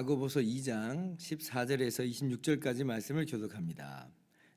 야고보서 2장 14절에서 26절까지 말씀을 교독합니다.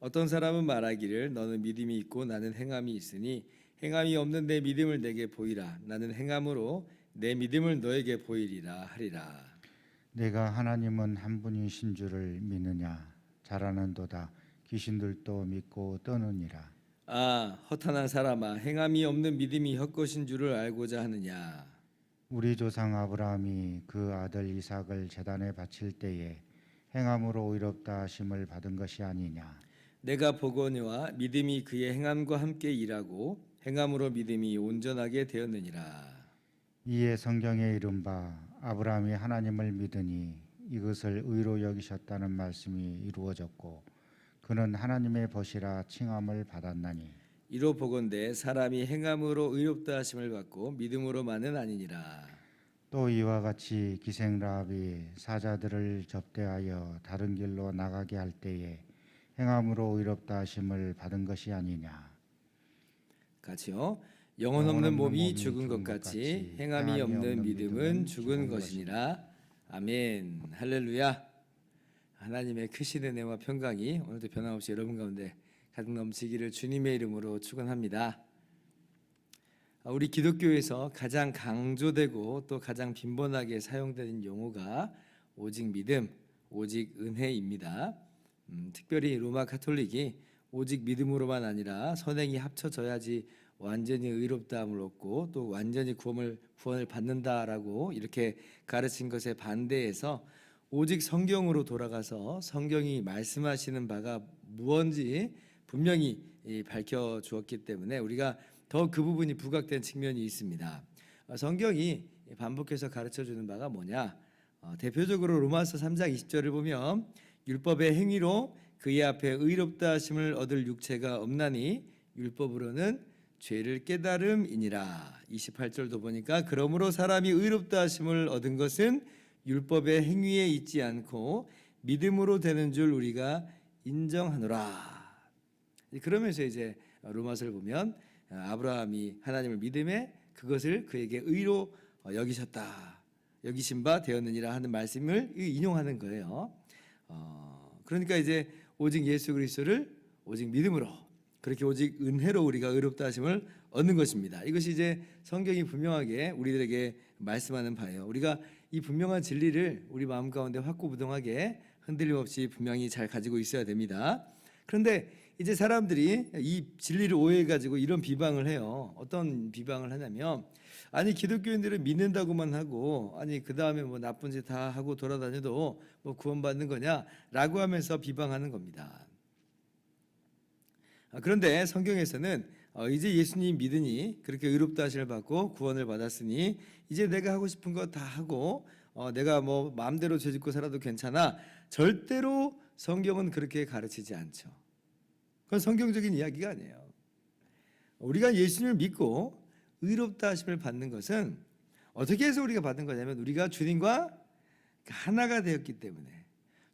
어떤 사람은 말하기를 너는 믿음이 있고 나는 행함이 있으니 행함이 없는 내 믿음을 내게 보이라. 나는 행함으로 내 믿음을 너에게 보이리라 하리라. 내가 하나님은 한 분이신 줄을 믿느냐? 잘하는도다. 귀신들도 믿고 떠느니라. 아 허탄한 사람아 행함이 없는 믿음이 헛것인 줄을 알고자 하느냐? 우리 조상 아브라함이 그 아들 이삭을 제단에 바칠 때에 행함으로 의롭다 하심을 받은 것이 아니냐 내가 보거니와 믿음이 그의 행함과 함께 일하고 행함으로 믿음이 온전하게 되었느니라. 이에 성경에 이른 바 아브라함이 하나님을 믿으니 이것을 의로 여기셨다는 말씀이 이루어졌고 그는 하나님의 벗이라 칭함을 받았나니. 이로 보건대 사람이 행함으로 의롭다 하심을 받고 믿음으로만은 아니니라. 또 이와 같이 기생 라합이 사자들을 접대하여 다른 길로 나가게 할 때에 행함으로 의롭다 하심을 받은 것이 아니냐 같이요. 영혼 없는 몸이 죽은 것 같이 행함이 없는 믿음은 죽은 것이니라. 아멘. 할렐루야. 하나님의 크신 은혜와 평강이 오늘도 변함없이 여러분 가운데 가득 넘치기를 주님의 이름으로 축원합니다. 아, 우리 기독교에서 가장 강조되고 또 가장 빈번하게 사용되는 용어가 오직 믿음, 오직 은혜입니다. 음, 특별히 로마 카톨릭이 오직 믿음으로만 아니라 선행이 합쳐져야지 완전히 의롭다함을 얻고 또 완전히 구원을 구원을 받는다라고 이렇게 가르친 것에 반대해서 오직 성경으로 돌아가서 성경이 말씀하시는 바가 무언지 분명히 이, 밝혀 주었기 때문에 우리가 더 그 부분이 부각된 측면이 있습니다. 어, 성경이 반복해서 가르쳐 주는 바가 뭐냐? 어, 대표적으로 로마서 3장 20절을 보면 율법의 행위로 그의 앞에 의롭다 하심을 얻을 육체가 없나니 율법으로는 죄를 깨달음이니라. 28절도 보니까 그러므로 사람이 의롭다 하심을 얻은 것은 율법의 행위에 있지 않고 믿음으로 되는 줄 우리가 인정하노라. 그러면서 이제 로마서를 보면 아브라함이 하나님을 믿음에 그것을 그에게 의로 여기셨다. 여기신 바 되었느니라 하는 말씀을 인용하는 거예요. 어, 그러니까 이제 오직 예수 그리스도를 오직 믿음으로 그렇게 오직 은혜로 우리가 의롭다 하심을 얻는 것입니다. 이것이 이제 성경이 분명하게 우리들에게 말씀하는 바예요. 우리가 이 분명한 진리를 우리 마음 가운데 확고부동하게 흔들림 없이 분명히 잘 가지고 있어야 됩니다. 그런데 이제 사람들이 이 진리를 오해해 가지고 이런 비방을 해요. 어떤 비방을 하냐면 아니 기독교인들은 믿는다고만 하고 아니 그 다음에 뭐 나쁜 짓 다 하고 돌아다녀도 뭐 구원받는 거냐 라고 하면서 비방하는 겁니다. 아, 그런데 성경에서는 어, 이제 예수님 믿으니 그렇게 의롭다 하심을 받고 구원을 받았으니 이제 내가 하고 싶은 거 다 하고 어, 내가 뭐 마음대로 죄짓고 살아도 괜찮아 절대로 성경은 그렇게 가르치지 않죠. 그건 성경적인 이야기가 아니에요. 우리가 예수님을 믿고 의롭다 하심을 받는 것은 어떻게 해서 우리가 받는 거냐면 우리가 주님과 하나가 되었기 때문에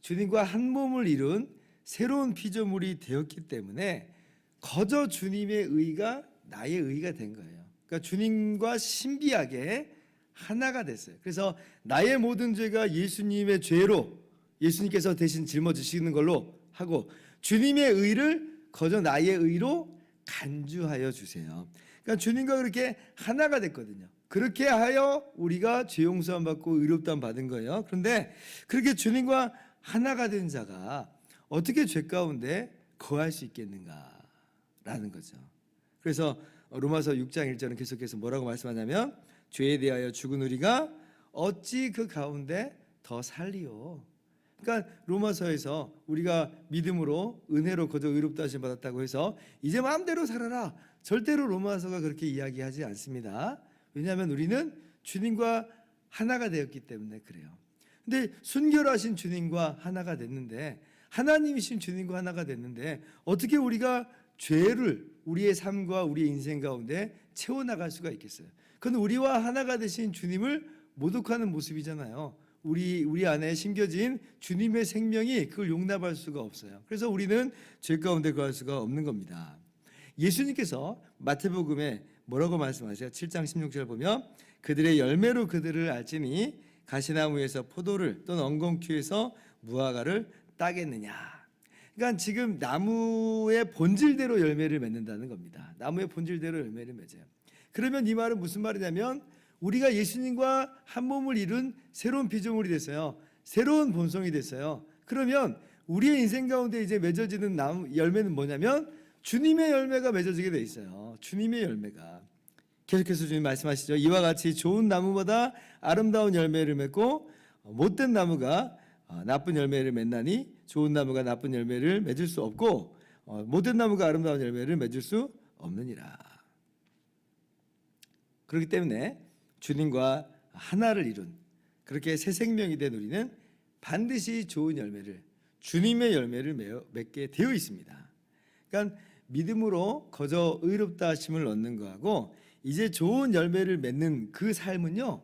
주님과 한 몸을 이룬 새로운 피조물이 되었기 때문에 거저 주님의 의가 나의 의가 된 거예요. 그러니까 주님과 신비하게 하나가 됐어요. 그래서 나의 모든 죄가 예수님의 죄로 예수님께서 대신 짊어지시는 걸로 하고 주님의 의를 거저 나의 의로 간주하여 주세요. 그러니까 주님과 그렇게 하나가 됐거든요. 그렇게 하여 우리가 죄 용서함 받고 의롭다함 받은 거예요. 그런데 그렇게 주님과 하나가 된 자가 어떻게 죄 가운데 거할 수 있겠는가라는 거죠. 그래서 로마서 6장 1절은 계속해서 뭐라고 말씀하냐면 죄에 대하여 죽은 우리가 어찌 그 가운데 더 살리요. 그러니까 로마서에서 우리가 믿음으로 은혜로 거저 의롭다 하심 받았다고 해서 이제 마음대로 살아라. 절대로 로마서가 그렇게 이야기하지 않습니다. 왜냐하면 우리는 주님과 하나가 되었기 때문에 그래요. 근데 순결하신 주님과 하나가 됐는데 하나님이신 주님과 하나가 됐는데 어떻게 우리가 죄를 우리의 삶과 우리의 인생 가운데 채워 나갈 수가 있겠어요? 그건 우리와 하나가 되신 주님을 모독하는 모습이잖아요. 우리 우리 안에 심겨진 주님의 생명이 그걸 용납할 수가 없어요. 그래서 우리는 죄 가운데 거할 수가 없는 겁니다. 예수님께서 마태복음에 뭐라고 말씀하세요? 7장 16절 보면 그들의 열매로 그들을 알지니 가시나무에서 포도를 또는 엉겅퀴에서 무화과를 따겠느냐. 그러니까 지금 나무의 본질대로 열매를 맺는다는 겁니다. 나무의 본질대로 열매를 맺어요. 그러면 이 말은 무슨 말이냐면 우리가 예수님과 한 몸을 이룬 새로운 피조물이 됐어요. 새로운 본성이 됐어요. 그러면 우리의 인생 가운데 이제 맺어지는 나무 열매는 뭐냐면 주님의 열매가 맺어지게 돼 있어요. 주님의 열매가. 계속해서 주님 말씀하시죠. 이와 같이 좋은 나무보다 아름다운 열매를 맺고 어, 못된 나무가 어, 나쁜 열매를 맺나니 좋은 나무가 나쁜 열매를 맺을 수 없고 어, 못된 나무가 아름다운 열매를 맺을 수 없느니라. 그렇기 때문에 주님과 하나를 이룬 그렇게 새 생명이 된 우리는 반드시 좋은 열매를 주님의 열매를 맺게 되어 있습니다. 그러니까 믿음으로 거저 의롭다 하심을 얻는 거하고 이제 좋은 열매를 맺는 그 삶은요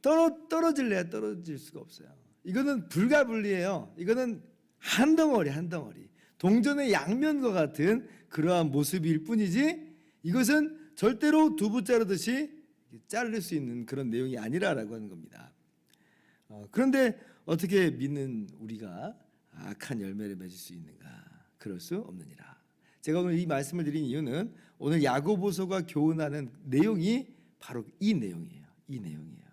떨어 떨어질래야 떨어질 수가 없어요. 이거는 불가분리해요. 이거는 한 덩어리 한 덩어리 동전의 양면과 같은 그러한 모습일 뿐이지 이것은 절대로 두부 자르듯이 자를 수 있는 그런 내용이 아니라라고 하는 겁니다. 어, 그런데 어떻게 믿는 우리가 악한 열매를 맺을 수 있는가? 그럴 수 없느니라. 제가 오늘 이 말씀을 드린 이유는 오늘 야고보서가 교훈하는 내용이 바로 이 내용이에요. 이 내용이에요.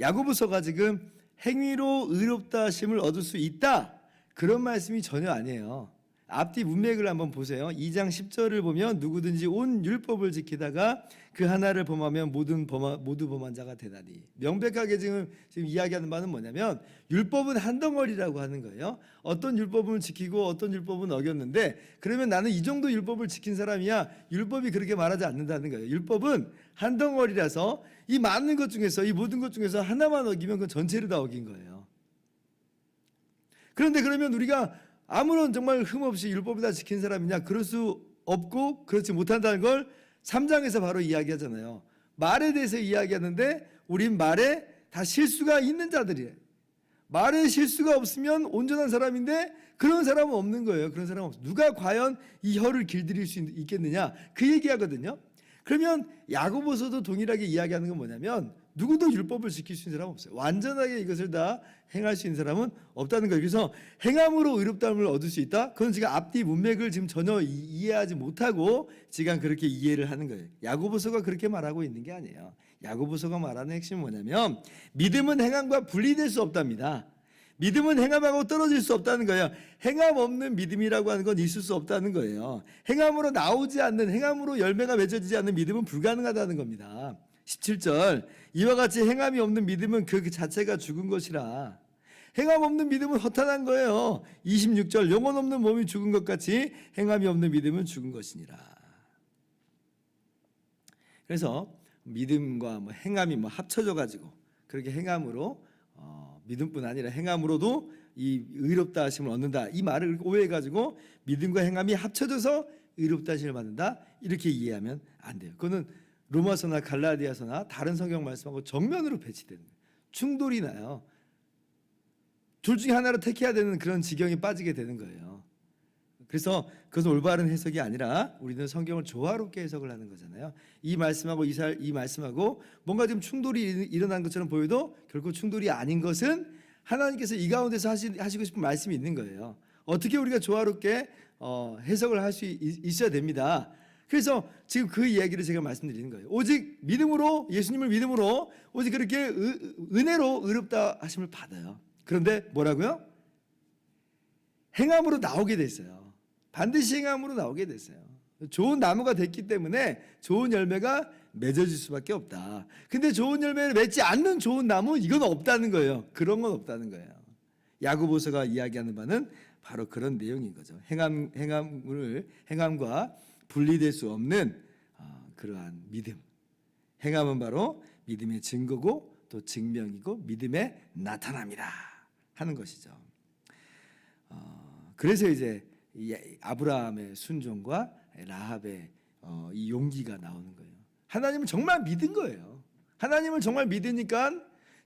야고보서가 지금 행위로 의롭다 하심을 얻을 수 있다. 그런 말씀이 전혀 아니에요. 앞뒤 문맥을 한번 보세요. 2장 10절을 보면 누구든지 온 율법을 지키다가 그 하나를 범하면 모든 범하, 모두 범한 자가 되나니 명백하게 지금 지금 이야기하는 바는 뭐냐면 율법은 한 덩어리라고 하는 거예요. 어떤 율법을 지키고 어떤 율법은 어겼는데 그러면 나는 이 정도 율법을 지킨 사람이야. 율법이 그렇게 말하지 않는다는 거예요. 율법은 한 덩어리라서 이 많은 것 중에서 이 모든 것 중에서 하나만 어기면 그 전체를 다 어긴 거예요. 그런데 그러면 우리가 아무런 정말 흠없이 율법을 다 지킨 사람이냐? 그럴 수 없고 그렇지 못한다는 걸 3장에서 바로 이야기하잖아요. 말에 대해서 이야기하는데 우린 말에 다 실수가 있는 자들이에요. 말에 실수가 없으면 온전한 사람인데 그런 사람은 없는 거예요. 그런 사람은 없어. 누가 과연 이 혀를 길들일 수 있- 있겠느냐? 그 얘기하거든요. 그러면 야고보서도 동일하게 이야기하는 건 뭐냐면 누구도 율법을 지킬 수 있는 사람은 없어요. 완전하게 이것을 다 행할 수 있는 사람은 없다는 거예요. 그래서 행함으로 의롭다함을 얻을 수 있다. 그건 지금 앞뒤 문맥을 지금 전혀 이- 이해하지 못하고 지금 그렇게 이해를 하는 거예요. 야고보서가 그렇게 말하고 있는 게 아니에요. 야고보서가 말하는 핵심은 뭐냐면 믿음은 행함과 분리될 수 없답니다. 믿음은 행함하고 떨어질 수 없다는 거예요. 행함 없는 믿음이라고 하는 건 있을 수 없다는 거예요. 행함으로 나오지 않는 행함으로 열매가 맺어지지 않는 믿음은 불가능하다는 겁니다. 17절 이와 같이 행함이 없는 믿음은 그 자체가 죽은 것이라. 행함 없는 믿음은 허탄한 거예요. 26절 영혼 없는 몸이 죽은 것 같이 행함이 없는 믿음은 죽은 것이니라. 그래서 믿음과 뭐 행함이 뭐 합쳐져 가지고 그렇게 행함으로 어, 믿음뿐 아니라 행함으로도 이 의롭다 하심을 얻는다. 이 말을 오해해 가지고 믿음과 행함이 합쳐져서 의롭다 하심을 받는다. 이렇게 이해하면 안 돼요. 그거는 로마서나 갈라디아서나 다른 성경 말씀하고 정면으로 배치되는. 충돌이 나요. 둘 중에 하나를 택해야 되는 그런 지경에 빠지게 되는 거예요. 그래서 그것은 올바른 해석이 아니라 우리는 성경을 조화롭게 해석을 하는 거잖아요. 이 말씀하고 이, 살, 이 말씀하고 뭔가 지금 충돌이 일- 일어난 것처럼 보여도 결코 충돌이 아닌 것은 하나님께서 이 가운데서 하시, 하시고 싶은 말씀이 있는 거예요. 어떻게 우리가 조화롭게 어, 해석을 할 수 있어야 됩니다. 그래서 지금 그 이야기를 제가 말씀드리는 거예요. 오직 믿음으로 예수님을 믿음으로 오직 그렇게 의- 은혜로 의롭다 하심을 받아요. 그런데 뭐라고요? 행함으로 나오게 됐어요. 반드시 행함으로 나오게 됐어요. 좋은 나무가 됐기 때문에 좋은 열매가 맺어질 수밖에 없다. 근데 좋은 열매를 맺지 않는 좋은 나무 이건 없다는 거예요. 그런 건 없다는 거예요. 야고보서가 이야기하는 바는 바로 그런 내용인 거죠. 행함 행함을 행함과 분리될 수 없는 어, 그러한 믿음. 행함은 바로 믿음의 증거고 또 증명이고 믿음의 나타남이다 하는 것이죠. 어, 그래서 이제 이 아브라함의 순종과 라합의 어, 이 용기가 나오는 거예요. 하나님을 정말 믿은 거예요. 하나님을 정말 믿으니까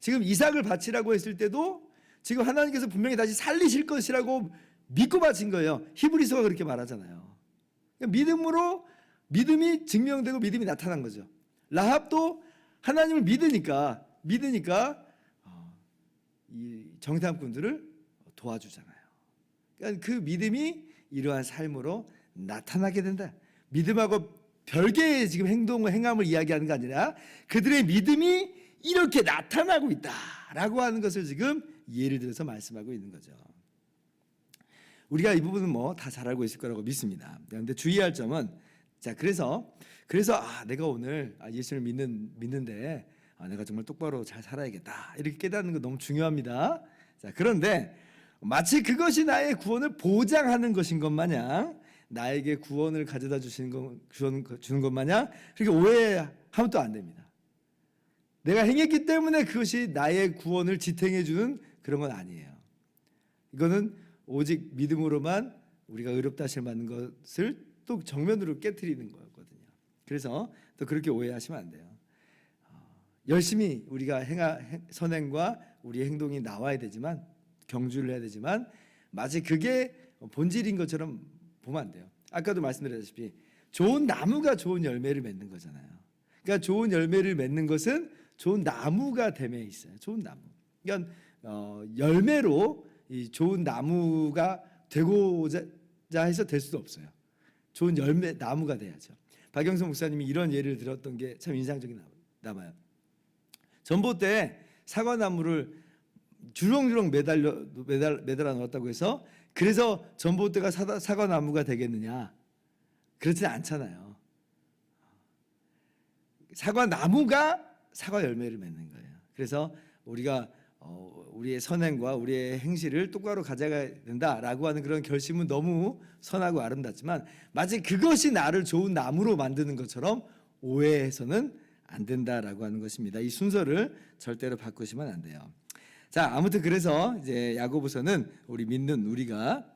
지금 이삭을 바치라고 했을 때도 지금 하나님께서 분명히 다시 살리실 것이라고 믿고 바친 거예요. 히브리서가 그렇게 말하잖아요. 그러니까 믿음으로 믿음이 증명되고 믿음이 나타난 거죠. 라합도 하나님을 믿으니까 믿으니까 어, 이 정탐꾼들을 도와주잖아요. 그러니까 그 믿음이 이러한 삶으로 나타나게 된다. 믿음하고 별개의 지금 행동을 행함을 이야기하는 게 아니라 그들의 믿음이 이렇게 나타나고 있다라고 하는 것을 지금 예를 들어서 말씀하고 있는 거죠. 우리가 이 부분은 뭐 다 잘 알고 있을 거라고 믿습니다. 그런데 주의할 점은 자 그래서 그래서 아 내가 오늘 아, 예수를 믿는 믿는데 아, 내가 정말 똑바로 잘 살아야겠다 이렇게 깨닫는 거 너무 중요합니다. 자 그런데 마치 그것이 나의 구원을 보장하는 것인 것 마냥 나에게 구원을 가져다 주시는 것 주는 것- 주는 것 마냥 그렇게 오해하면 또 안 됩니다. 내가 행했기 때문에 그것이 나의 구원을 지탱해 주는 그런 건 아니에요. 이거는 오직 믿음으로만 우리가 의롭다 하실 만한 것을 또 정면으로 깨뜨리는 거거든요. 그래서 또 그렇게 오해하시면 안 돼요. 어, 열심히 우리가 행하, 행- 선행과 우리의 행동이 나와야 되지만 경주를 해야 되지만 마치 그게 본질인 것처럼 보면 안 돼요. 아까도 말씀드렸다시피 좋은 나무가 좋은 열매를 맺는 거잖아요. 그러니까 좋은 열매를 맺는 것은 좋은 나무가 됨에 있어요. 좋은 나무. 그러니까 어, 열매로 이 좋은 나무가 되고자 해서 될 수도 없어요. 좋은 열매 나무가 돼야죠. 박영선 목사님이 이런 예를 들었던 게 참 인상적이 남- 남아요. 전봇대에 사과나무를 주렁주렁 매달려 매달 매달아 놓았다고 해서 그래서 전봇대가 사다, 사과 나무가 되겠느냐? 그렇지 않잖아요. 사과 나무가 사과 열매를 맺는 거예요. 그래서 우리가 어, 우리의 선행과 우리의 행실을 똑바로 가져가야 된다라고 하는 그런 결심은 너무 선하고 아름답지만 마치 그것이 나를 좋은 나무로 만드는 것처럼 오해해서는 안 된다라고 하는 것입니다. 이 순서를 절대로 바꾸시면 안 돼요. 자, 아무튼 그래서 이제 야고보서는 우리 믿는 우리가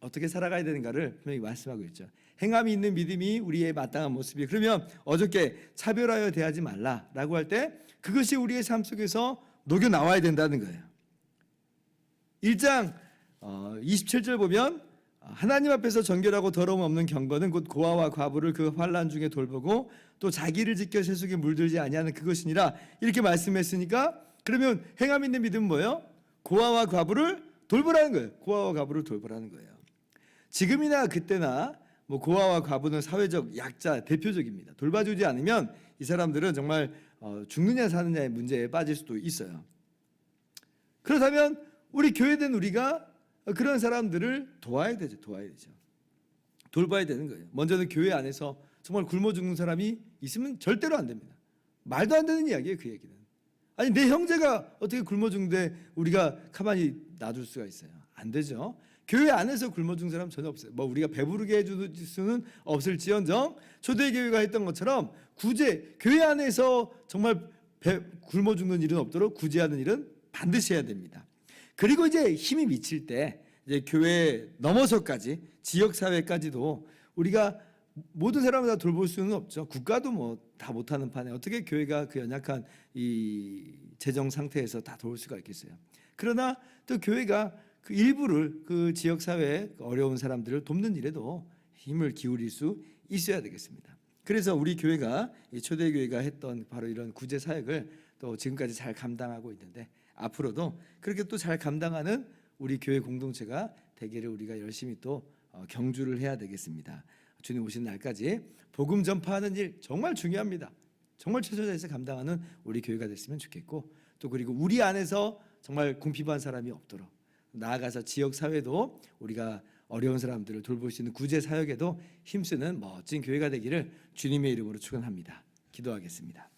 어떻게 살아가야 되는가를 분명히 말씀하고 있죠. 행함이 있는 믿음이 우리의 마땅한 모습이 그러면 어저께 차별하여 대하지 말라라고 할 때 그것이 우리의 삶 속에서 녹여 나와야 된다는 거예요. 1장 어, 27절 보면 하나님 앞에서 정결하고 더러움 없는 경건은 곧 고아와 과부를 그 환란 중에 돌보고 또 자기를 지켜 세속에 물들지 아니하는 그것이니라 이렇게 말씀했으니까 그러면 행함 있는 믿음은 뭐예요? 고아와 과부를 돌보라는 거예요. 고아와 과부를 돌보라는 거예요. 지금이나 그때나 뭐 고아와 과부는 사회적 약자 대표적입니다. 돌봐주지 않으면 이 사람들은 정말 어, 죽느냐 사느냐의 문제에 빠질 수도 있어요. 그렇다면 우리 교회된 우리가 그런 사람들을 도와야 되죠. 도와야 되죠. 돌봐야 되는 거예요. 먼저는 교회 안에서 정말 굶어 죽는 사람이 있으면 절대로 안 됩니다. 말도 안 되는 이야기예요. 그 얘기는. 아니 내 형제가 어떻게 굶어 죽는데 우리가 가만히 놔둘 수가 있어요. 안 되죠. 교회 안에서 굶어 죽는 사람 전혀 없어요. 뭐 우리가 배부르게 해줄 수는 없을지언정 초대교회가 했던 것처럼 구제 교회 안에서 정말 배, 굶어 죽는 일은 없도록 구제하는 일은 반드시 해야 됩니다. 그리고 이제 힘이 미칠 때 이제 교회 넘어서까지 지역 사회까지도 우리가 모든 사람을 다 돌볼 수는 없죠. 국가도 뭐 다 못하는 판에 어떻게 교회가 그 연약한 이 재정 상태에서 다 도울 수가 있겠어요. 그러나 또 교회가 그 일부를 그 지역 사회 어려운 사람들을 돕는 일에도 힘을 기울일 수 있어야 되겠습니다. 그래서 우리 교회가 이 초대 교회가 했던 바로 이런 구제 사역을 또 지금까지 잘 감당하고 있는데 앞으로도 그렇게 또 잘 감당하는 우리 교회 공동체가 되기를 우리가 열심히 또 어, 경주를 해야 되겠습니다. 주님 오신 날까지 복음 전파하는 일 정말 중요합니다. 정말 최선을 다해서 감당하는 우리 교회가 됐으면 좋겠고 또 그리고 우리 안에서 정말 궁핍한 사람이 없도록 나아가서 지역 사회도 우리가 어려운 사람들을 돌볼 수 있는 구제 사역에도 힘쓰는 멋진 교회가 되기를 주님의 이름으로 축원합니다. 기도하겠습니다.